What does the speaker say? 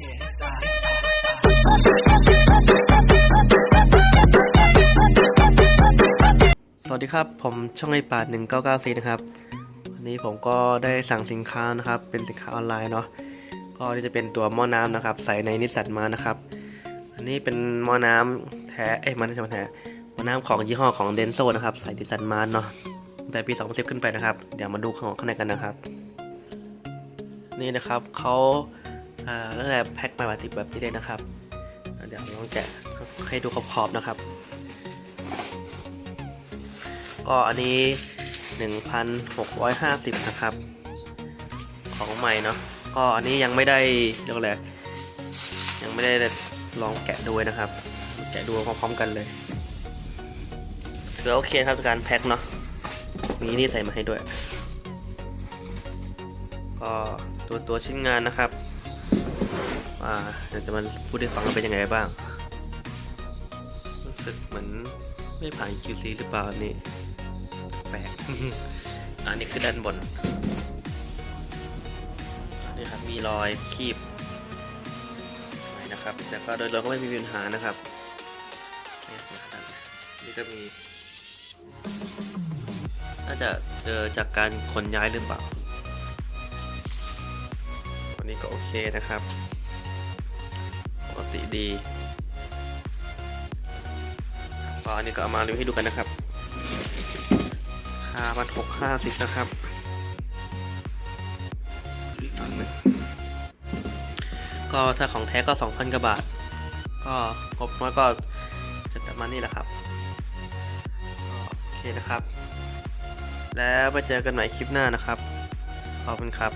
สวัสดีครับ ผมช่องไอปาด1994 นะครับ วันนี้ผมก็ได้สั่งสินค้านะครับ เป็นสินค้าออนไลน์เนาะ ก็นี่จะเป็นตัวหม้อน้ำนะครับ ใส่ในนิสสันมานะครับ อันนี้เป็นหม้อน้ำแท้ เอ้ยมันไม่ใช่หมแท้ หม้อน้ำของยี่ห้อของเดนโซนะครับ ใส่นิสสันมาเนาะแต่ปี 2010 ขึ้นไปนะครับ เดี๋ยวมาดูของข้างในกันนะครับ นี่นะครับเขาอ่า แต่แพ็คมาแบบติดแบบนี้เลยนะครับ เดี๋ยวลองแกะให้ดูขอบๆนะครับ ก็อันนี้ 1,650 นะครับ ของใหม่เนาะก็อันนี้ยังไม่ได้เรียกว่าอะไรยังไม่ได้ลองแกะดูนะครับ แกะดูพร้อมๆกันเลยถือโอเคครับการแพ็คเนาะมีนี่ใส่มาให้ด้วย ก็ตัวตัวชิ้นงานนะครับ ว่าเดี๋ยวจะมาพูดให้ฟังว่าเป็นยังไงบ้าง รู้สึกเหมือนไม่ผ่าน QC หรือเปล่านี่ แปลก อันนี้คือด้านบนอันนี้ครับมีรอยคีบไว้นะครับ แต่ก็โดยรวมก็ไม่มีปัญหานะครับ นี่ก็มี น่าจะเจอจากการขนย้ายหรือเปล่าวันนี้ก็โอเคนะครับ กติดีก็อันนี้ก็เอามารีวิวให้ดูกันนะครับค่ามันหกห้าสิบนะครับก็ถ้าของแท้ก็สองพันกว่าบาท ก็ครบแล้วก็จะประมาณนี้แหละครับโอเคนะครับ แล้วไปเจอกันใหม่คลิปหน้านะครับ ขอบคุณครับ